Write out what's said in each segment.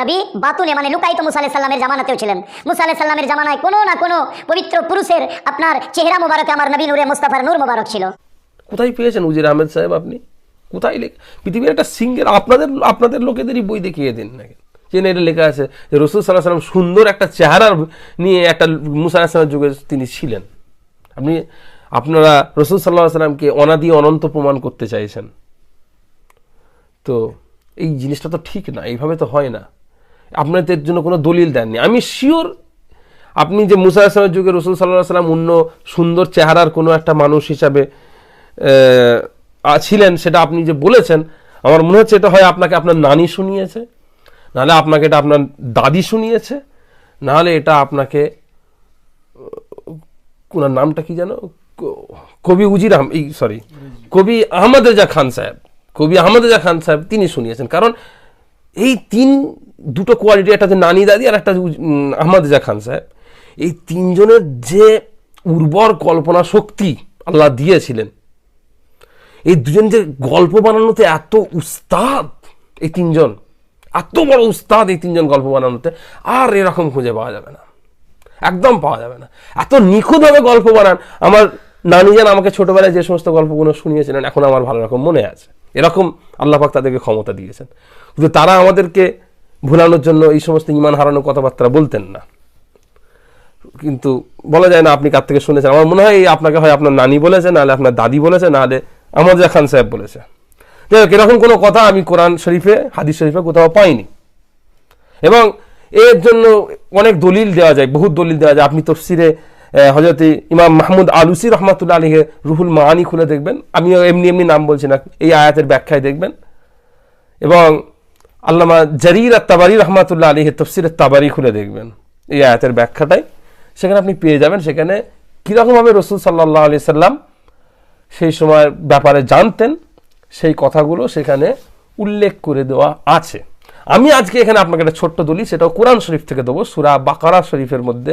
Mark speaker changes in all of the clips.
Speaker 1: নবী, বাতুনে মানে মুসা আলাইহিস সাল্লামের জামানাতেও ছিলেন। মুসা সাল্লামের জামানায় কোনো না কোনো পবিত্র পুরুষের আপনার চেহারা মোবারকে আমার নবী নূরে মুস্তাফার নূর মোবারক ছিল।
Speaker 2: কোথায় পেয়েছেন উজির আহমেদ সাহেব আপনি? কোথায় লেখ পৃথিবীর একটা সিঙ্গেল, আপনাদের আপনাদের লোকেদেরই বই দেখিয়ে দিন না যে না এটা লেখা আছে যে রসুল সাল্লাহ সাল্লাম সুন্দর একটা চেহারার নিয়ে একটা মুসা আসলামের যুগে তিনি ছিলেন। আপনি, আপনারা রসুল সাল্লাহ সাল্লামকে অনাদি অনন্ত প্রমাণ করতে চাইছেন। তো এই জিনিসটা তো ঠিক না, এইভাবে তো হয় না। আপনাদের জন্য কোনো দলিল দেননি। আমি শিওর আপনি যে মুসা আসলামের যুগে রসুল সাল্লাহ সাল্লাম অন্য সুন্দর চেহারার কোনো একটা মানুষ হিসাবে ছিলেন, সেটা আপনি যে বলেছেন, আমার মনে হচ্ছে এটা হয় আপনাকে আপনার নানি শুনিয়েছে, নাহলে আপনাকে এটা আপনার দাদি শুনিয়েছে, নাহলে এটা আপনাকে ওনার নামটা কি ক- কবি উজির আহম, এই সরি কবি আহমদ রেজা খান সাহেব, কবি আহমদ রেজা খান সাহেব তিনি শুনিয়েছেন। কারণ এই তিন দুটো কোয়ালিটি একটা হচ্ছে নানি দাদি আর একটা আহমদ রেজা খান সাহেব, এই তিনজনের যে উর্বর কল্পনা শক্তি আল্লাহ দিয়েছিলেন, এই দুজন যে গল্প বানানোতে এত উস্তাদ এই তিনজন, এত বড় উস্তাদ এই তিনজন গল্প বানানোতে, আর এরকম খুঁজে পাওয়া যাবে না, একদম পাওয়া যাবে না। এত নিখুঁতভাবে গল্প বানান, আমার নানি যেন আমাকে ছোটবেলায় যে সমস্ত গল্পগুলো শুনিয়েছিলেন, এখন আমার ভালো রকম মনে আছে। এরকম আল্লাপাক তাদেরকে ক্ষমতা দিয়েছেন। কিন্তু তারা আমাদেরকে ভুলানোর জন্য এই সমস্ত ইমান হারানো কথাবার্তা বলতেন না। কিন্তু বলা যায় না আপনি কার থেকে শুনেছেন। আমার মনে হয় আপনাকে হয় আপনার নানি বলেছে, নাহলে আপনার দাদি বলেছে, নাহলে আহমদ খান সাহেব বলেছে। যাই হোক, এরকম কোনো কথা আমি কোরআন শরীফে, হাদিস শরীফে কোথাও পাইনি। এবং এর জন্য অনেক দলিল দেওয়া যায়, বহুত দলিল দেওয়া যায়। আপনি তফসিরে হজরত ইমাম মাহমুদ আলুসি রহমাতুল্লাহ আলীকে রুহুল মাহানি খুলে দেখবেন। আমিও এমনি এমনি নাম বলছি না, এই আয়াতের ব্যাখ্যায় দেখবেন। এবং আল্লামা জারির আর তাবারি রহমাতুল্লাহ আলীকে তফসিরের তাবারি খুলে দেখবেন। এই আয়াতের ব্যাখ্যাটাই। সেখানে আপনি পেয়ে যাবেন, সেখানে কীরকমভাবে রসুল সাল্লাহ আলি সাল্লাম সেই সময়ের ব্যাপারে জানতেন, সেই কথাগুলো সেখানে উল্লেখ করে দেওয়া আছে। আমি আজকে এখানে আপনাকে একটা ছোট্ট দলি সেটাও কোরআন শরীফ থেকে দেবো, সুরা বাকারা শরীফের মধ্যে।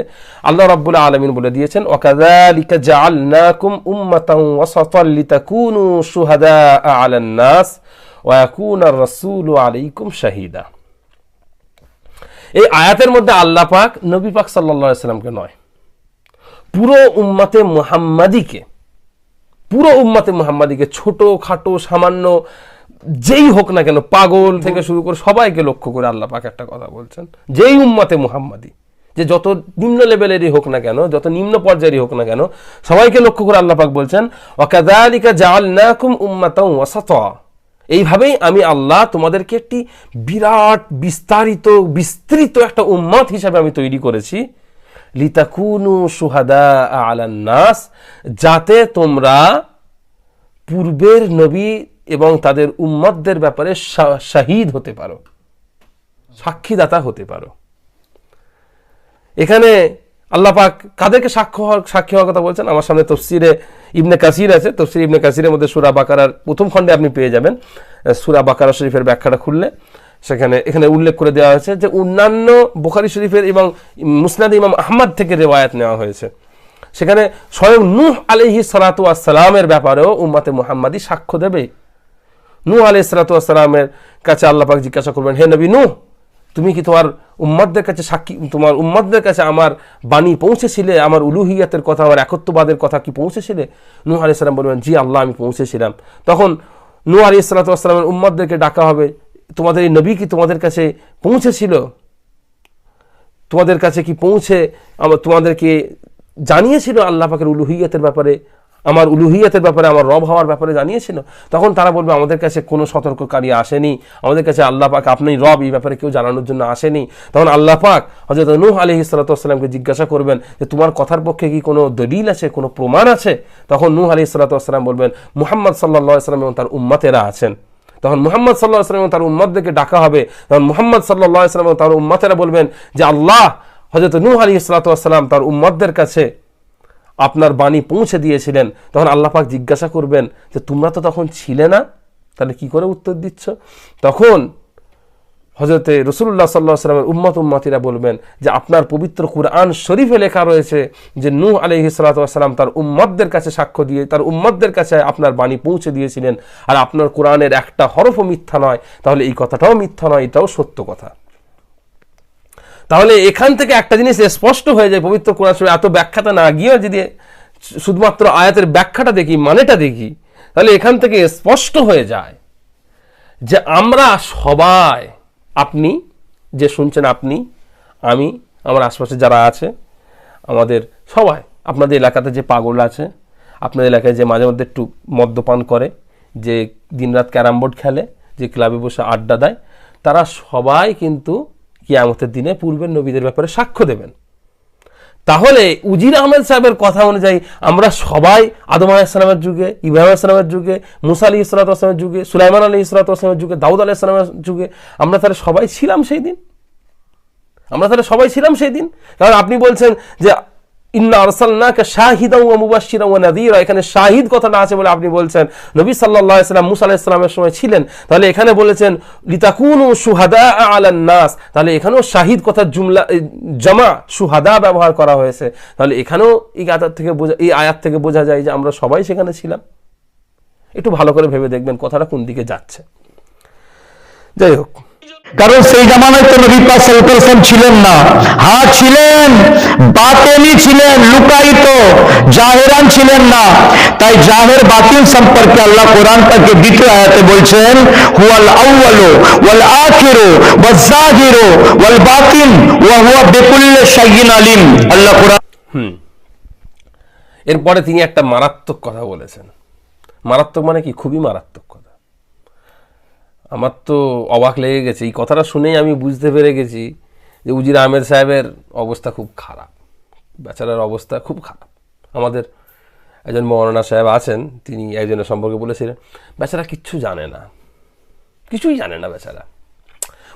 Speaker 2: আল্লাহ রাব্বুল আলামিন বলে দিয়েছেন, ওয়াকাযালিকা জাআলনাকুম উম্মাতান ওয়াসাতান লিতাকুনু শুহাদা আলান নাস ওয়া ইয়াকুনা আর-রাসূলু আলাইকুম শাহিদা। এই আয়াতের মধ্যে আল্লাহ পাক নবী পাক আলাইহি সাল্লামকে নয়, পুরো উম্মাতে মুহাম্মাদিকে, পুরো উম্মাতে মুহাম্মাদিকে, ছোট, খাটো, সামান্য, যেই হোক না কেন, পাগল থেকে শুরু করে সবাইকে লক্ষ্য করে আল্লাহ পাক একটা কথা বলছেন। যেই উম্মাতে মুহাম্মাদি, যে যত নিম্ন লেভেলেরই হোক না কেন, যত নিম্ন পর্যায়েরই হোক না কেন, সবাইকে লক্ষ্য করে আল্লাহ পাক বলছেন ওয়াকাদালিকা জাআলনাকুম উম্মাতাও ওয়াসাতা। এইভাবেই আমি আল্লাহ তোমাদেরকে একটি বিরাট, বিস্তারিত, বিস্তৃত একটা উম্মাত হিসাবে আমি তৈরি করেছি। লিতাকুনু সুহাদা আলান নাস, যাতে তোমরা পূর্বের নবী এবং তাদের উম্মতদের ব্যাপারে শাহিদ হতে পারো, সাক্ষীদাতা হতে পারো। এখানে আল্লাহ পাক কাদেরকে সাক্ষ্য হওয়ার, সাক্ষী হওয়ার কথা বলছেন। আমার সামনে তফসিরে ইবনে কাসির আছে। তফসির ইবনে কাসিরের মধ্যে সুরা বাকারার প্রথম খণ্ডে আপনি পেয়ে যাবেন। সুরা বাকারা শরীফের ব্যাখ্যাটা খুললে। সেখানে, এখানে উল্লেখ করে দেওয়া হয়েছে যে অন্যান্য বুখারি শরীফের এবং মুসনাদ ইমাম আহমদ থেকে রেওয়ায়াত নেওয়া হয়েছে। সেখানে স্বয়ং নূহ আলহি সালাতু আসসালামের ব্যাপারেও উম্মাতে মুহাম্মাদি সাক্ষ্য দেবে। নূহ আলহি সালাতু আসসালামের কাছে আল্লাহ পাক জিজ্ঞাসা করবেন, হে নবী নূহ তুমি কি তোমার উম্মাদদের কাছে সাক্ষী, তোমার উম্মাদদের কাছে আমার বাণী পৌঁছেছিলে? আমার উলুহিয়াতের কথা, আমার একত্ববাদের কথা কি পৌঁছেছিলে? নূহ আলি সাল্লাম বলবেন জি আল্লাহ, আমি পৌঁছেছিলাম। তখন নূহ আলি সাল্লাতামের উম্মাদদেরকে ডাকা হবে। তোমাদের এই নবী কি তোমাদের কাছে পৌঁছেছিল? তোমাদের কাছে কি পৌঁছে তোমাদেরকে জানিয়েছিল আল্লাহ পাকের উলুহিয়াতের ব্যাপারে? আমার উলুহিয়াতের ব্যাপারে, আমার রব হওয়ার ব্যাপারে জানিয়েছিল। তখন তারা বলবে, আমাদের কাছে কোনো সতর্ককারী আসেনি। আমাদের কাছে আল্লাহ পাক আপনি রব, এই ব্যাপারে কেউ জানানোর জন্য আসেনি। তখন আল্লাহ পাক হজরত নূহ আলী সালাতামকে জিজ্ঞাসা করবেন যে, তোমার কথার পক্ষে কি কোনো দলিল আছে, কোনো প্রমাণ আছে? তখন নূহ আলী সালাতাম বলবেন, মুহাম্মদ সাল্লাহ সাল্লাম এবং তার উম্মাতেরা আছেন। তখন মুহাম্মদ সাল্লাহ সাল্লাম এবং তার উম্মতদেরকে ডাকা হবে। তখন মুহাম্মদ সাল্লাহ সাল্লাম এবং তার উম্মতেরা বলবেন যে, আল্লাহ হজরত নূহ আলী সালাতাম তার উম্মতদের কাছে আপনার বাণী পৌঁছে দিয়েছিলেন, তখন আল্লাহ পাক জিজ্ঞাসা করবেন যে, তোমরা তো তখন ছিলে না? তাহলে কি করে উত্তর দিচ্ছ? তখন হজরতে রসুল্লাহ সাল্লাহ সাল্লামের উম্মত উম্মাতিরা বলবেন যে, আপনার পবিত্র কুরআন শরীফে লেখা রয়েছে যে, নূহ আলহি সাল্লাম তার উম্মতদের কাছে সাক্ষ্য দিয়ে, তার উম্মতদের কাছে আপনার বাণী পৌঁছে দিয়েছিলেন। আর আপনার কোরআনের একটা হরফও মিথ্যা নয়। তাহলে এই কথাটাও মিথ্যা নয়, এটাও সত্য কথা। তাহলে এখান থেকে একটা জিনিস স্পষ্ট হয়ে যায় পবিত্র কোরআন শরীফে, এত ব্যাখ্যাটা না গিয়েও যদি শুধুমাত্র আয়াতের ব্যাখ্যাটা দেখি, মানেটা দেখি, তাহলে এখান থেকে স্পষ্ট হয়ে যায় যে আমরা সবাই, আপনি যে শুনছেন আপনি, আমি, আমার আশপাশে যারা আছে, আমাদের সবাই, আপনাদের এলাকাতে যে পাগল আছে, আপনাদের এলাকায় যে মাঝে মধ্যে একটু মদ্যপান করে, যে দিনরাত ক্যারাম বোর্ড খেলে, যে ক্লাবে বসে আড্ডা দেয়, তারা সবাই কিন্তু কিয়ামতের দিনে পূর্বের নবীদের ব্যাপারে সাক্ষ্য দেবেন। তাহলে উজির আহমেদ সাহেবের কথা অনুযায়ী আমরা সবাই আদম আলাইসালামের যুগে, ইব্রাহিম আসলামের যুগে, মুসা আলী ইসলাতামের যুগে, সুলাইমান আলী ইসলাতামের যুগে, দাউদ আলাইসালামের যুগে আমরা তাহলে সবাই ছিলাম সেই দিন। আমরা তাহলে সবাই ছিলাম সেই দিন। কারণ আপনি বলছেন যে ইন্না আরসালনাকা শাহিদাও ওয়া মুবাশশিরাও ওয়া নাযীরা। এখানে শাহিদ কথাটা আছে বলে আপনি বলছেন। নবী সাল্লাল্লাহু আলাইহি মুসা আলাইহিস সালামের সময় ছিলেন। তাহলে এখানে বলেছেন, লিতাকুনু শুহাদা আলান নাস। তাহলে এখানেও শাহিদ কথার জুমলা জামা, শুহাদা ব্যবহার করা হয়েছে। তাহলে এখানেও এই আয়াত থেকে বোঝা, এই আয়াত থেকে বোঝা যায় যে আমরা সবাই সেখানে ছিলাম। একটু ভালো করে ভেবে দেখবেন কথাটা কোন দিকে যাচ্ছে। যাই হোক।
Speaker 3: কারণ সেই জামানায় তো নবী পাক সাল্লাল্লাহু ছিলেন না। হ্যাঁ ছিলেন, বাতেনি ছিলেন, লুকায়িত, জাহেরান ছিলেন না। তাই জাহের বাতিন সম্পর্কে আল্লাহ কোরআন পাকে দ্বিতীয় আয়াতে বলছেন, হুয়াল আউয়ালু ওয়াল আখিরু ওয়াজ জাহিরু ওয়াল বাতিন ওয়া হুয়া বিকুল্লি শাইইন আলিম। আল্লাহ কোরআন
Speaker 2: এরপরে তিনি একটা মারাত্মক কথা বলেছেন। মারাত্মক মানে কি? খুবই মারাত্মক। আমার তো অবাক লেগে গেছে। এই কথাটা শুনেই আমি বুঝতে পেরে গেছি যে উজির আহমেদ সাহেবের অবস্থা খুব খারাপ। বেচারার অবস্থা খুব খারাপ। আমাদের একজন মৌলানা সাহেব আছেন, তিনি একজনের সম্পর্কে বলেছিলেন, বেচারা কিচ্ছু জানে না। কিছুই জানে না বেচারা।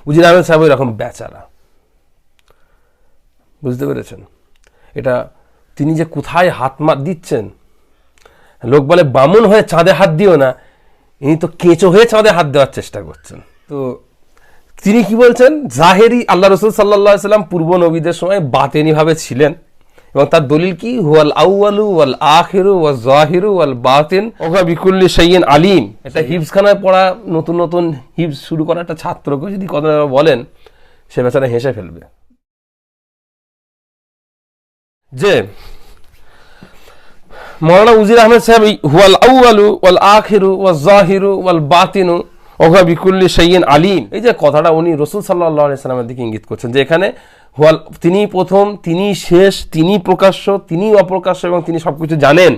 Speaker 2: উজির আহমেদ সাহেব এরকম বেচারা। বুঝতে পেরেছেন? এটা তিনি যে কোথায় হাত মাত দিচ্ছেন? লোক বলে বামুন হয়ে চাঁদে হাত দিও না। ইনি তো কেঁচো হয়ে চাঁদে হাত দেওয়ার চেষ্টা করছেন। তো তিনি কি বলছেন? জাহেরি আল্লাহ রসুল সাল্লাহ সাল্লাম পূর্ব নবীদের সময় বাতেনি ভাবে ছিলেন এবং তার দলিল কি? হুয়াল আউয়ালু ওয়াল আখিরু ওয়াল জাহিরু ওয়াল বাতিন। ওকা বিকুল্লি সাইয়িন আলিম। এটা হিফজখানায় পড়া নতুন নতুন হিফজ শুরু করা একটা ছাত্রকে যদি কথা বলেন সে বেচারা হেসে ফেলবে। যে মৌলানা উজির আহমেদ সাহেব হুয়াল আউয়ালু ওয়াল আখিরু ওয়াল জাহিরু ওয়াল বাতিনু ওহা বিকুল্লি সাইয়িন আলিম। এই যে কথাটা উনি রসুল সাল্লাহ সাল্লামের দিকে ইঙ্গিত করছেন যে এখানে হুয়াল, তিনি প্রথম, তিনি শেষ, তিনি প্রকাশ্য, তিনি অপ্রকাশ্য এবং তিনি সবকিছু জানেন।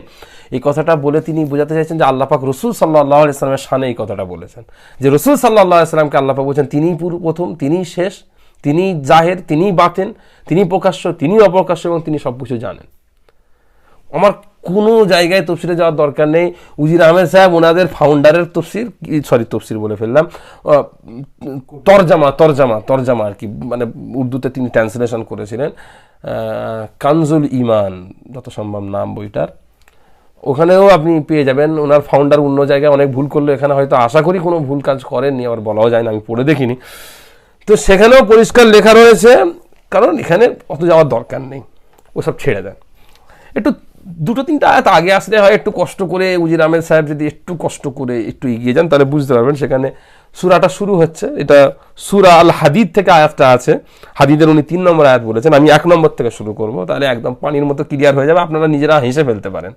Speaker 2: এই কথাটা বলে তিনি বোঝাতে চাইছেন যে আল্লাহ পাক রসুল সাল্লাহ আলি সাল্লামের সানে এই কথাটা বলেছেন। যে রসুল সাল্লাহ সাল্লামকে আল্লাহ পাক বলছেন, তিনি প্রথম, তিনি শেষ, তিনি জাহের, তিনি বাতেন, তিনি প্রকাশ্য, তিনি অপ্রকাশ্য এবং তিনি সব কিছু জানেন। আমার কোনো জায়গায় তফসিরে যাওয়ার দরকার নেই। উজির আহমেদ সাহেব ওনাদের ফাউন্ডারের তফসির সরি তফসির বলে ফেললাম। তরজামা তরজামা তরজামা আর কি মানে উর্দুতে তিনি ট্রান্সলেশন করেছিলেন। কানজুল ইমান, যত সম্ভব নাম বইটার। ওখানেও আপনি পেয়ে যাবেন। ওনার ফাউন্ডার অন্য জায়গায় অনেক ভুল করল। এখানে হয়তো আশা করি কোনো ভুল কাজ করেননি, আবার বলাও যায় না, আমি পড়ে দেখিনি। তো সেখানেও পরিষ্কার লেখা রয়েছে, কারণ এখানে অত যাওয়ার দরকার নেই। ওসব ছেড়ে দেন। একটু দুটো তিনটা আয়াত আগে আসলে হয় একটু কষ্ট করে উজির আহমেদ সাহেব যদি একটু কষ্ট করে একটু এগিয়ে যান, তাহলে বুঝতে পারবেন সেখানে সুরাটা শুরু হচ্ছে। এটা সুরা আল হাদিদ থেকে আয়াতটা আছে। হাদিদের উনি তিন নম্বর আয়াত বলেছেন। আমি এক নম্বর থেকে শুরু করব, তাহলে একদম পানির মতো ক্লিয়ার হয়ে যাবে। আপনারা নিজেরা হেসে ফেলতে পারেন।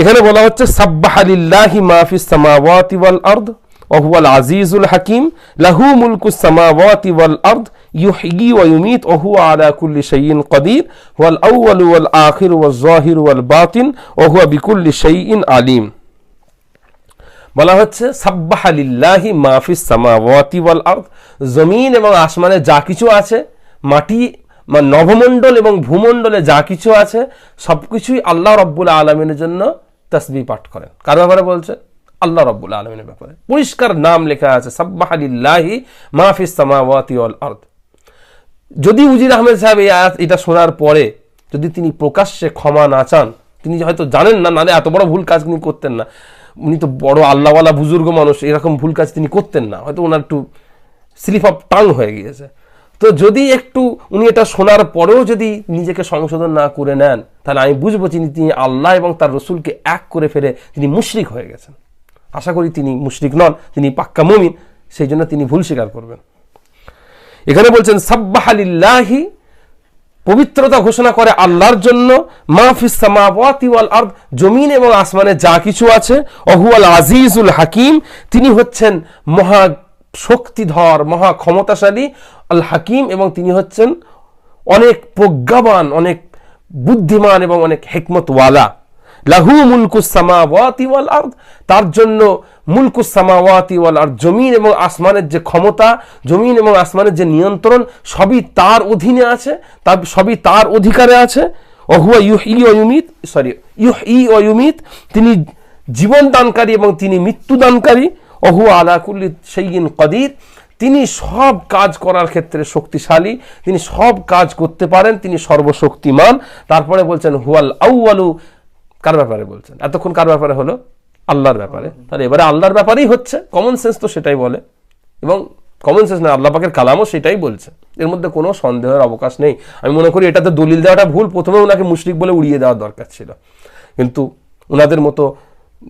Speaker 2: এখানে বলা হচ্ছে সাব্বাহালিল্লাহি মাহফিস সামাওয়াতি ওয়াল আরদ ওহুয়াল আজিজুল হাকিম, লাহু মুলকুস সামাওয়াতি ওয়াল আরদ ইউহি ওয়ুমিত ওহু আলা কুল্লি শাইইন কদির, ওয়াল আউয়াল ওয়াল আখির ওয়াল জাহির ওয়াল বাতিন ওহুয়া বিকুল্লি শাইইন আলিম। বলা হচ্ছে সাব্বাহালিল্লাহি মাহফিস সামাওয়াতি ওয়াল আরদ। জমিন এবং আসমানে যা কিছু আছে, মাটি নভমণ্ডল এবং ভূমণ্ডলে যা কিছু আছে সব কিছুই আল্লাহ রব্বুল আলমিনের জন্য তসবি পাঠ করেন। কার ব্যাপারে বলছে? আল্লাহ রব্বুল আলমিনের ব্যাপারে। পরিষ্কার নাম লেখা আছে সাব্বাহালিল্লাহি মাহফিস সামাওয়াতি ওয়াল আরদ। যদি উজির আহমেদ সাহেব এই আয়াত এটা শোনার পরে যদি তিনি প্রকাশ্যে ক্ষমা না চান, তিনি হয়তো জানেন না নাহলে এত বড় ভুল কাজ তিনি করতেন না। উনি তো বড় আল্লাহওয়ালা, বুজুর্গ মানুষ, এরকম ভুল কাজ তিনি করতেন না। হয়তো ওনার একটু স্লিপ অফ টাং হয়ে গিয়েছে। তো যদি একটু উনি এটা শোনার পরেও যদি নিজেকে সংশোধন না করে নেন, তাহলে আমি বুঝব তিনি তিনি আল্লাহ এবং তার রসুলকে এক করে ফেলে তিনি মুশরিক হয়ে গেছেন। আশা করি তিনি মুশরিক নন, তিনি পাক্কা মমিন, সেই জন্য তিনি ভুল স্বীকার করবেন। এখানে বলছেন সাব্বাহালিল্লাহি পবিত্রতা ঘোষণা করে আল্লাহর জন্য জমিন এবং আসমানে যা কিছু আছে, অহুয়াল আজিজুল হাকিম, তিনি হচ্ছেন মহা শক্তিধর, মহা ক্ষমতাশালী আল হাকিম এবং তিনি হচ্ছেন অনেক প্রজ্ঞাবান, অনেক বুদ্ধিমান এবং অনেক হেকমতওয়ালা। লাহু মুলকুস সামাওয়াতি ওয়াল আরদ, তার জন্য মুলকুস সামাওয়াতি ওয়াল আরদ, জমিন এবং আসমানের যে ক্ষমতা, জমিন এবং আসমানের যে নিয়ন্ত্রণ, সবই তার অধীনে আছে, তার, সবই তার অধিকারে আছে। অহুয়া ইউহি ই ইউমিত সরি ইউহি ই অয়ুমিত তিনি জীবন দানকারী এবং তিনি মৃত্যু দানকারী। অহুয়া আলা কুল্লি সেইন কদির, তিনি সব কাজ করার ক্ষেত্রে শক্তিশালী, তিনি সব কাজ করতে পারেন, তিনি সর্বশক্তিমান। তারপরে বলছেন, হুয়াল আউয়ালু কার ব্যাপারে বলছেন? এতক্ষণ কার ব্যাপারে হলো? আল্লাহর ব্যাপারে। তাহলে এবারে আল্লাহর ব্যাপারেই হচ্ছে কমন সেন্স তো সেটাই বলে। এবং কমন সেন্স না, আল্লাহ পাকের কালামও সেটাই বলছে। এর মধ্যে কোনো সন্দেহের অবকাশ নেই। আমি মনে করি এটাতে দলিল দেওয়াটা ভুল। প্রথমে ওনাকে মুশরিক বলে উড়িয়ে দেওয়ার দরকার ছিল। কিন্তু ওনাদের মতো,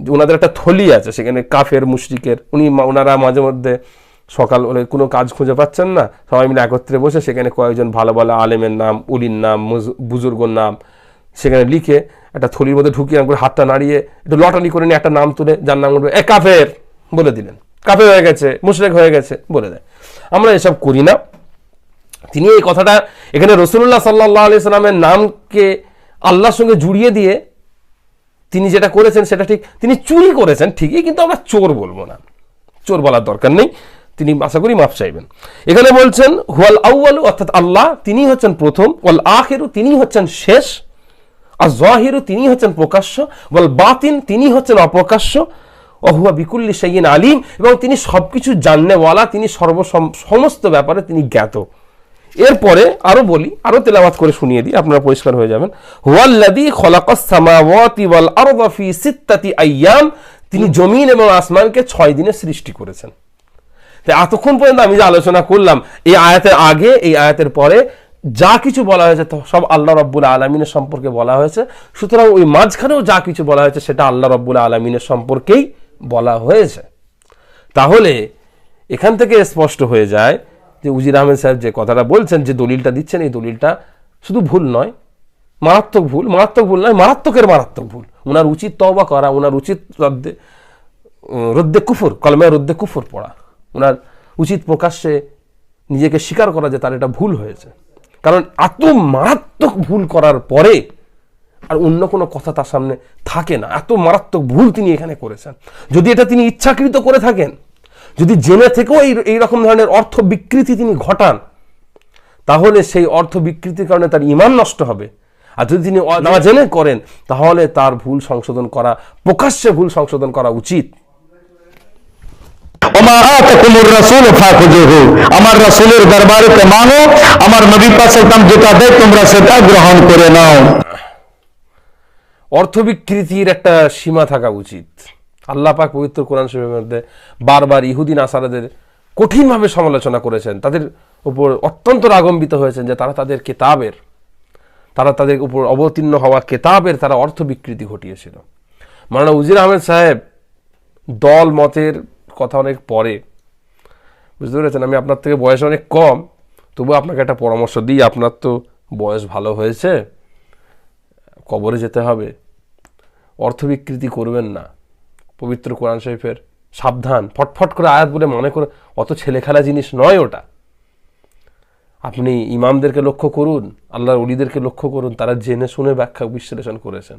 Speaker 2: ওনাদের একটা থলি আছে, সেখানে কাফের, মুশরিকের, উনি ওনারা মাঝে মধ্যে সকাল হলে কোনো কাজ খুঁজে পাচ্ছেন না। সবাই মিলে একত্রে বসে সেখানে কয়েকজন ভালো ভালো আলেমের নাম, উলির নাম বুজুর্গর নাম সেখানে লিখে একটা থলির মধ্যে ঢুকিয়ে করে হাতটা নাড়িয়ে একটু লটারি করে নিয়ে একটা নাম তুলে, যার নাম বলবে, এ কাফের, বলে দিলেন। কাফের হয়ে গেছে, মুশরেক হয়ে গেছে, বলে দেয়। আমরা এসব করি না। তিনি এই কথাটা এখানে রসুল্লাহ সাল্লাহ আলি সাল্লামের নামকে আল্লাহর সঙ্গে জুড়িয়ে দিয়ে তিনি যেটা করেছেন সেটা ঠিক, তিনি চুরি করেছেন ঠিকই, কিন্তু আমরা চোর বলব না। চোর বলার দরকার নেই। তিনি আশা করি মাফ চাইবেন। এখানে বলছেন, হুয়াল আউয়ালু, অর্থাৎ আল্লাহ তিনি হচ্ছেন প্রথম, ওয়াল আখেরু তিনি হচ্ছেন শেষ। আর জহিরু তিনি হচ্ছেন প্রকাশ্য, ওয়াল বাতিন তিনি হচ্ছেন অপ্রকাশ্য। অহুয়া বিকুল্লি সাইয়িন আলিম এবং তিনি সবকিছু জাননেওয়ালা, তিনি সর্ব সমস্ত ব্যাপারে তিনি জ্ঞাত। এরপরে আরও বলি, আরও তেলাওয়াত করে শুনিয়ে দিই, আপনারা পরিষ্কার হয়ে যাবেন। হুয়াল্লাযী খলাকাস সামাওয়াতি ওয়াল আরদা সিত্তাতি আইয়াম, তিনি জমিন এবং আসমানকে ছয় দিনে সৃষ্টি করেছেন। তো এতক্ষণ পর্যন্ত আমি যে আলোচনা করলাম, এই আয়াতের আগে, এই আয়াতের পরে যা কিছু বলা হয়েছে সব আল্লাহ রব্বুল আলমিনের সম্পর্কে বলা হয়েছে। সুতরাং ওই মাঝখানেও যা কিছু বলা হয়েছে সেটা আল্লাহ রব্বুল আলমিনের সম্পর্কেই বলা হয়েছে। তাহলে এখান থেকে স্পষ্ট হয়ে যায় যে উজির আহমেদ সাহেব যে কথাটা বলছেন, যে দলিলটা দিচ্ছেন, এই দলিলটা শুধু ভুল নয়, মারাত্মক ভুল মারাত্মক ভুল নয়, মারাত্মকের মারাত্মক ভুল। ওনার উচিত তওবা করা ওনার উচিত রদ্দে রদ্দে কুফুর কলমে রদ্দে কুফুর পড়া। ওনার উচিত প্রকাশ্যে নিজেকে স্বীকার করা যে তার এটা ভুল হয়েছে। কারণ এত মারাত্মক ভুল করার পরে আর অন্য কোনো কথা তার সামনে থাকে না। এত মারাত্মক ভুল তিনি এখানে করেছেন। যদি এটা তিনি ইচ্ছাকৃত করে থাকেন, যদি জেনে থেকেও এই এইরকম ধরনের অর্থ বিকৃতি তিনি ঘটান, তাহলে সেই অর্থ বিকৃতির কারণে তার ইমান নষ্ট হবে। আর যদি তিনি না জেনে করেন, তাহলে তার ভুল সংশোধন করা, প্রকাশ্যে ভুল সংশোধন করা উচিত।
Speaker 3: আমার রাসূলের দরবারেতে মানো, আমার নবী পাক যেটা দেয়, তোমরা সেটা গ্রহণ করে নাও।
Speaker 2: অর্থ বিকৃতির একটা সীমা থাকা উচিত। আল্লাহ পাক পবিত্র কোরআন শরীফের মধ্যে বারবার ইহুদিন, আসারাদের কঠিনভাবে সমালোচনা করেছেন। তাদের উপর অত্যন্ত রাগম্বিত হয়েছেন যে তারা তাদের কেতাবের, তারা তাদের উপর অবতীর্ণ হওয়া কেতাবের তারা অর্থ বিকৃতি ঘটিয়েছিল। মানা উজির আহমেদ সাহেব দল, মতের কথা অনেক পরে। বুঝতে পেরেছেন? আমি আপনার থেকে বয়স অনেক কম তবু আপনাকে একটা পরামর্শ দিই। আপনার তো বয়স ভালো হয়েছে, কবরে যেতে হবে। অর্থ বিকৃতি করবেন না। পবিত্র কোরআন শরীফের সাবধান। ফটফট করে আয়াত বলে মনে করে, অত ছেলে খেলা জিনিস নয় ওটা। আপনি ইমামদেরকে লক্ষ্য করুন, আল্লাহর অলিদেরকে লক্ষ্য করুন, তারা জেনে শুনে ব্যাখ্যা বিশ্লেষণ করেছেন।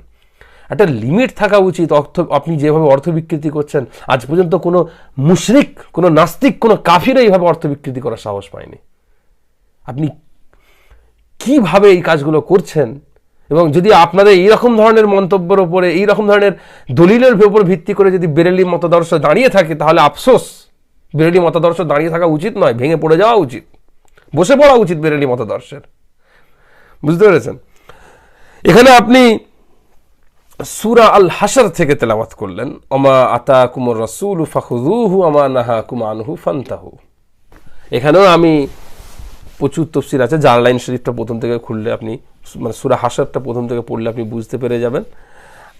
Speaker 2: একটা লিমিট থাকা উচিত অর্থ, আপনি যেভাবে অর্থ বিকৃতি করছেন। আজ পর্যন্ত কোনো মুশরিক, কোনো নাস্তিক, কোনো কাফিরা এইভাবে অর্থ বিকৃতি করার সাহস পায়নি। আপনি কীভাবে এই কাজগুলো করছেন? এবং যদি আপনাদের এইরকম ধরনের মন্তব্যের উপরে, এইরকম ধরনের দলিলের উপর ভিত্তি করে যদি বেরেলি মতাদর্শ দাঁড়িয়ে থাকে, তাহলে আফসোস। বেরেলি মতাদর্শ দাঁড়িয়ে থাকা উচিত নয়, ভেঙে পড়ে যাওয়া উচিত। বসে পড়া উচিত বেরেলি মতাদর্শের। বুঝতে পেরেছেন? এখানে আপনি সুরা আল হাসার থেকে তেলাওয়াত করলেন অমা আতা কুমর রসুল ফাহুদুহু আমা নাহা কুমানহু ফান্তাহু। এখানেও আমি প্রচুর তফসির আছে জারলাইন শরীফটা প্রথম থেকে খুললে আপনি মানে সুরা হাসারটা প্রথম থেকে পড়লে আপনি বুঝতে পেরে যাবেন।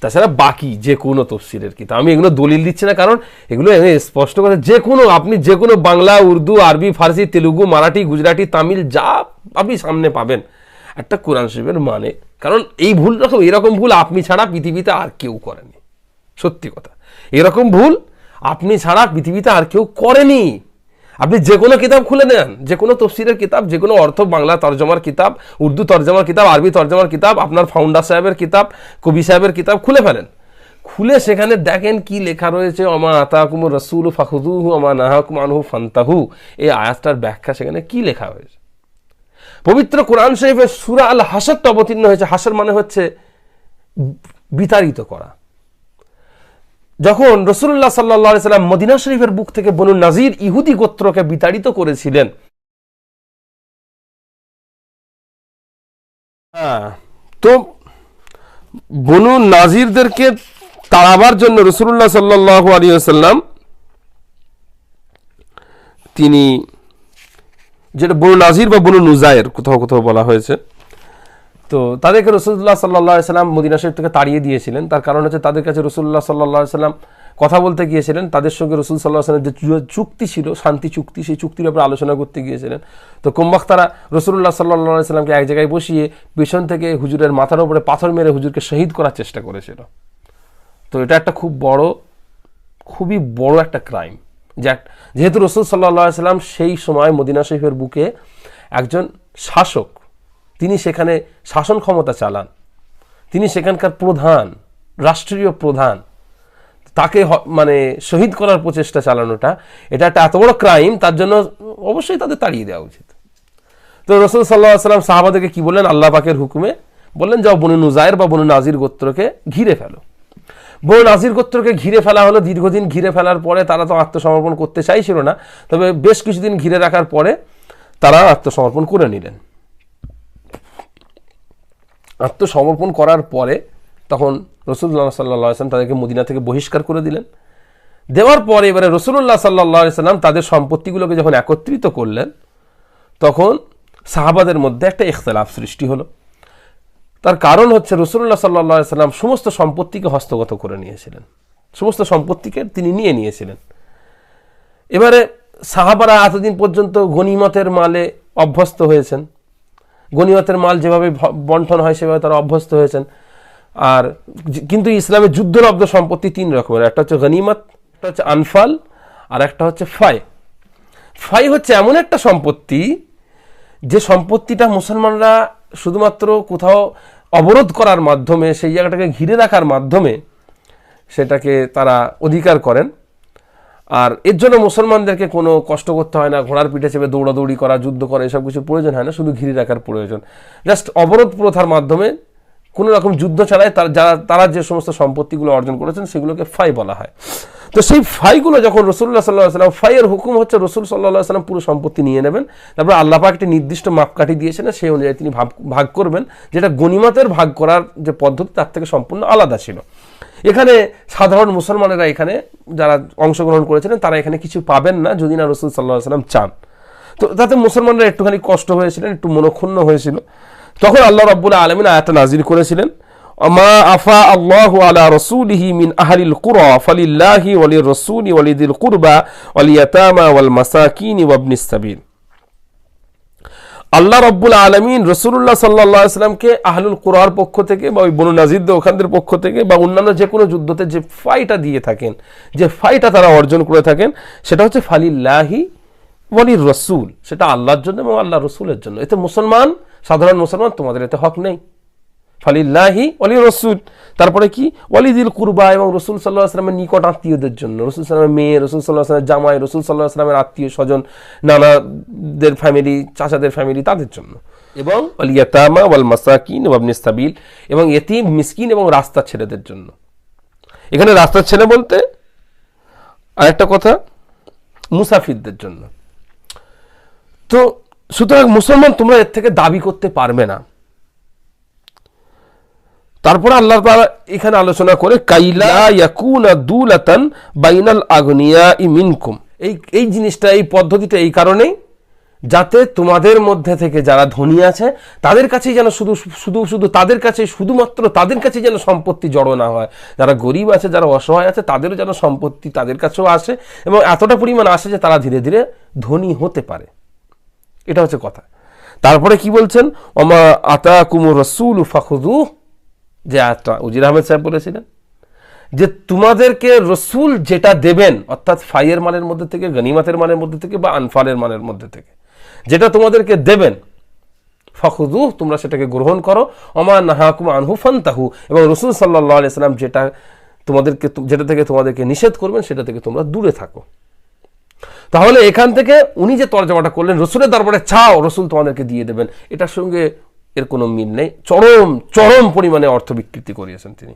Speaker 2: তাছাড়া বাকি যে কোনো তফসিলের কিতাব, আমি এগুলো দলিল দিচ্ছি না, কারণ এগুলো স্পষ্ট করে যে কোনো, আপনি যে কোনো বাংলা, উর্দু, আরবি, ফার্সি, তেলুগু, মারাঠি, গুজরাটি, তামিল, যা আপনি সামনে পাবেন। একটা কোরআন শরীফের মানে কারণ এই ভুল রকম এরকম ভুল আপনি ছাড়া পৃথিবীতে আর কেউ করেনি। সত্যি কথা। এরকম ভুল আপনি ছাড়া পৃথিবীতে আর কেউ করেনি। আপনি যে কোনো কিতাব খুলে নেন, যে কোনো তফসিরের কিতাব, যে কোনো অর্থ বাংলা তর্জমার কিতাব, উর্দু তর্জমার কিতাব, আরবি তর্জমার কিতাব, আপনার ফাউন্ডার সাহেবের কিতাব, কবি সাহেবের কিতাব খুলে ফেলেন। খুলে সেখানে দেখেন কি লেখা রয়েছে, অমা আতাকুম রসুল ফাহুদুহু অমা নাহাকুম আনহু ফান্তাহু। এই আয়াতটার ব্যাখ্যা সেখানে কি লেখা হয়েছে? পবিত্র কোরআন শরীফের সুরা আল হাসারটা অবতীর্ণ হয়েছে। হাসার মানে হচ্ছে বিতাড়িত করা। যখন রসুল্লাহ সাল্লাহ সাল্লাম মদিনা শরীফের বুক থেকে বনু নাজির ইহুদি গোত্রকে বিতাড়িত করেছিলেন হ্যাঁ, তো বনু নাজিরদেরকে তাড়াবার জন্য রসুল্লাহ সাল্লাহ আলী সাল্লাম তিনি যেটা বনু নাজির বা বনু নুজায়ের কোথাও কোথাও বলা হয়েছে। তো তাদেরকে রসুল্লাহ সাল্লাহ সাল্লাম মদিনা শরীফ থেকে তাড়িয়ে দিয়েছিলেন। তার কারণ হচ্ছে তাদের কাছে রসুল্লাহ সাল্লাহ সাল্লাম কথা বলতে গিয়েছিলেন। তাদের সঙ্গে রসুল সাল্লাহ সাল্লাম যে চুক্তি ছিল, শান্তি চুক্তি, সেই চুক্তির উপরে আলোচনা করতে গিয়েছিলেন। তো কোম্বাক তারা রসুল্লাহ সাল্লাহ সাল্লামকে এক জায়গায় বসিয়ে পেছন থেকে হুজুরের মাথার উপরে পাথর মেরে হুজুরকে শহীদ করার চেষ্টা করেছিল। তো এটা একটা খুব বড়, খুবই বড় একটা ক্রাইম যেহেতু রসুল সাল্লাহ সাল্লাম সেই সময় মদিনা শরীফের বুকে একজন শাসক, তিনি সেখানে শাসন ক্ষমতা চালান। তিনি সেখানকার প্রধান, রাষ্ট্রীয় প্রধান। তাকে মানে শহীদ করার প্রচেষ্টা চালানোটা, এটা একটা এত বড় ক্রাইম তার জন্য অবশ্যই তাদের তাড়িয়ে দেওয়া উচিত। তো রসুল সাল্লাহ সাল্লাম সাহাবাদেরকে কি বললেন? আল্লাহ পাকের হুকুমে বললেন, যাও বনু নুজায়ের বা বনু নাজির গোত্রকে ঘিরে ফেলো। বনু নাজির গোত্রকে ঘিরে ফেলা হলো। দীর্ঘদিন ঘিরে ফেলার পরে তারা তো আত্মসমর্পণ করতে চাইছিল না। তবে বেশ কিছুদিন ঘিরে রাখার পরে তারা আত্মসমর্পণ করে নিলেন। আত্মসমর্পণ করার পরে তখন রসুল্লাহ সাল্লাহ সাল্লাম তাদেরকে মদিনা থেকে বহিষ্কার করে দিলেন। দেওয়ার পরে এবারে রসুল্লাহ সাল্লাহ সাল্লাম তাদের সম্পত্তিগুলোকে যখন একত্রিত করলেন, তখন সাহাবাদের মধ্যে একটা ইখতলাফ সৃষ্টি হলো। তার কারণ হচ্ছে রসুল্লাহ সাল্লাহ সাল্লাম সমস্ত সম্পত্তিকে হস্তগত করে নিয়েছিলেন। সমস্ত সম্পত্তিকে তিনি নিয়ে নিয়েছিলেন। এবারে সাহাবারা এতদিন পর্যন্ত গনিমতের মালে অভ্যস্ত হয়েছেন। গনিমতের মাল যেভাবে বন্টন হয়, সেভাবে তারা অভ্যস্ত হয়েছেন। আর কিন্তু ইসলামের যুদ্ধলব্ধ সম্পত্তি তিন রকমের, একটা হচ্ছে গনিমত, একটা হচ্ছে আনফাল, আর একটা হচ্ছে ফাই। ফাই হচ্ছে এমন একটা সম্পত্তি, যে সম্পত্তিটা মুসলমানরা শুধুমাত্র কোথাও অবরোধ করার মাধ্যমে, সেই জায়গাটাকে ঘিরে রাখার মাধ্যমে সেটাকে তারা অধিকার করেন। আর এর জন্য মুসলমানদেরকে কোনো কষ্ট করতে হয় না, ঘোড়ার পিঠে চেপে দৌড়াদৌড়ি করা, যুদ্ধ করা, এসব কিছু প্রয়োজন হয় না, শুধু ঘিরে রাখার প্রয়োজন। জাস্ট অবরোধ প্রথার মাধ্যমে কোনো রকম যুদ্ধ ছাড়াই তারা যারা তারা যে সমস্ত সম্পত্তিগুলো অর্জন করেছেন, সেগুলোকে ফাই বলা হয়। তো সেই ফাইগুলো যখন রসুল্লাহ সাল্লাহ সাল্লাম ফাইয়ের হুকুম হচ্ছে রসুল সাল্লাহ সাল্লাম পুরো সম্পত্তি নিয়ে নেবেন। তারপর আল্লাহ পাক একটি নির্দিষ্ট মাপকাঠি দিয়েছেন, সেই অনুযায়ী তিনি ভাগ ভাগ করবেন, যেটা গণিমতের ভাগ করার যে পদ্ধতি তার থেকে সম্পূর্ণ আলাদা ছিল। এখানে সাধারণ মুসলমানেরা এখানে যারা অংশগ্রহণ করেছিলেন, তারা এখানে কিছু পাবেন না যদি না রসুল সাল্লাহ সাল্লাম চান। তো তাতে মুসলমানরা একটুখানি কষ্ট হয়েছিলেন, একটু মনক্ষুণ্ণ হয়েছিল। তখন আল্লাহ রব্বুল আলমিন আয়াতটা নাজির করেছিলেন। মা আফা আল্লাহ আলা রসুলিহি মিন আহলিল কুরা ফালিল্লাহি ওয়ালির রসুলি ওয়ালিদিল কুরবা ওয়ালিয়াতামা ওয়াল মাসাকিনি ওয়াবনিস সাবিল আল্লাহ রব্বুল আলমিন রসুল্লাহ সাল্লাহ আসলামকে আহলুল কুরআর পক্ষ থেকে বা ওই বনু নাজিদ ওখানদের পক্ষ থেকে বা অন্যান্য যে কোনো যুদ্ধতে যে ফাইটা দিয়ে থাকেন, যে ফাইটা তারা অর্জন করে থাকেন, সেটা হচ্ছে ফালিল্লাহি ওয়ালির রসুল সেটা আল্লাহর জন্য এবং আল্লাহ রসুলের জন্য। এতে মুসলমান, সাধারণ মুসলমান, তোমাদের এতে হক নেই। ফালিল্লাহি অলি রসুল তারপরে কি? ওয়ালিদিল কুরবা এবং রসুল সাল্লাহ আসলামের নিকট আত্মীয়দের জন্য। রসুল সাল্লামের মেয়ে রসুল সাল্লাহ আসলামের জামাই রসুল সাল্লাহ আসলামের আত্মীয় স্বজন নানাদের ফ্যামিলি চাচাদের ফ্যামিলি তাদের জন্য। এবং অলিয়াতামা ওয়াল মাসাকিন ওয়াবনিস্তাবিল এবং এতিম মিসকিন এবং রাস্তার ছেলেদের জন্য। এখানে রাস্তার ছেলে বলতে আরেকটা কথা মুসাফিরদের জন্য। তো সুতরাং মুসলমান তোমরা এর থেকে দাবি করতে পারবে না। তারপরে আল্লাহ তাআলা এখানে আলোচনা করে কাইলা ইয়াকুনা দুলাতান বাইনাল আগনিয়া মিনকুম। এই এই জিনিসটা এই পদ্ধতিটা এই কারণেই যাতে তোমাদের মধ্যে থেকে যারা ধনী আছে তাদের কাছেই যেন শুধু শুধু শুধু তাদের কাছে শুধুমাত্র তাদের কাছে যেন সম্পত্তি জড়ো না হয়। যারা গরিব আছে যারা অসহায় আছে তাদেরও যেন সম্পত্তি তাদের কাছেও আসে এবং এতটা পরিমাণ আসে যে তারা ধীরে ধীরে ধনী হতে পারে। এটা হচ্ছে কথা। তারপরে কি বলছেন? অমা আতা কুমুর রসুল ফাখুদু যে আয়াতটা উজির আহমেদ সাহেব বলেছিলেন যে তোমাদেরকে রসুল যেটা দেবেন, অর্থাৎ ফাইয়ের মানের মধ্যে থেকে, গনিমাতের মানের মধ্যে থেকে বা আনফালের মানের মধ্যে থেকে, যেটা তোমাদেরকে দেবেন ফখুদু তোমরা সেটাকে গ্রহণ করো অমা নাহাকুম আনহু ফান্তাহু, এবং রসুল সাল্লাহ আলাইসাল্লাম যেটা তোমাদেরকে, যেটা থেকে তোমাদেরকে নিষেধ করবেন, সেটা থেকে তোমরা দূরে থাকো। তাহলে এখান থেকে উনি যে তর্জমাটা করলেন, রসুলের দরবারে চাও, রসুল তোমাদেরকে দিয়ে দেবেন, এটার সঙ্গে এর কোনো মিল নেই। চরম চরম পরিমাণে অর্থ বিকৃতি করিয়েছেন তিনি।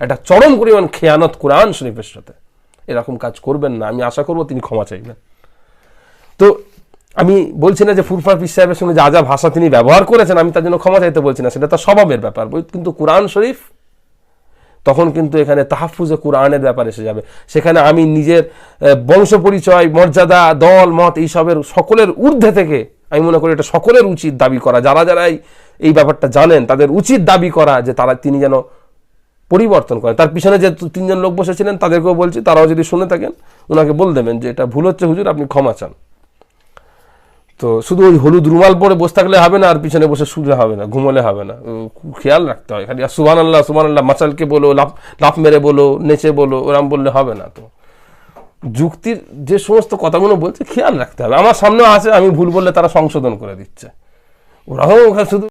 Speaker 2: একটা চরম পরিমাণ খেয়ানত কোরআন শরীফের সাথে। এরকম কাজ করবেন না। আমি আশা করব তিনি ক্ষমা চাইবেন। তো আমি বলছি না যে ফুরফার পিস সাহেবের সঙ্গে যা যা ভাষা তিনি ব্যবহার করেছেন, আমি তার জন্য ক্ষমা চাইতে বলছি না। সেটা তার স্বভাবের ব্যাপার। কিন্তু কোরআন শরীফ, তখন কিন্তু এখানে তাহাফুজে কোরআনের ব্যাপার এসে যাবে। সেখানে আমি নিজের বংশ পরিচয় মর্যাদা, দল, মত, এইসবের সকলের ঊর্ধ্বে থেকে আমি মনে করি এটা সকলের উচিত দাবি করা। যারা যারা এই- ব্যাপারটা জানেন, তাদের উচিত দাবি করা যে তারা, তিনি যেন পরিবর্তন করেন। তার পিছনে যে তিনজন লোক বসেছিলেন, তাদেরকেও বলছি, তারাও যদি শুনে থাকেন, ওনাকে বল দেবেন যে এটা ভুল হচ্ছে, হুজুর, আপনি ক্ষমা চান। তো শুধু ওই হলুদ রুমাল পরে বসে থাকলে হবে না, আর পিছনে বসে শুলে হবে না, ঘুমোলে হবে না। খেয়াল রাখতে হয়। খালি সুবান আল্লাহ সুবান আল্লাহ মাসালকে বলো, লাফ লাফ মেরে বলো, নেচে বলো, ওরম বললে হবে না তো। যুক্তির যে সমস্ত কথাগুলো বলছে, খেয়াল রাখতে হবে। আমার সামনে আছে, আমি ভুল বললে তারা সংশোধন করে দিচ্ছে। ওরাও শুধু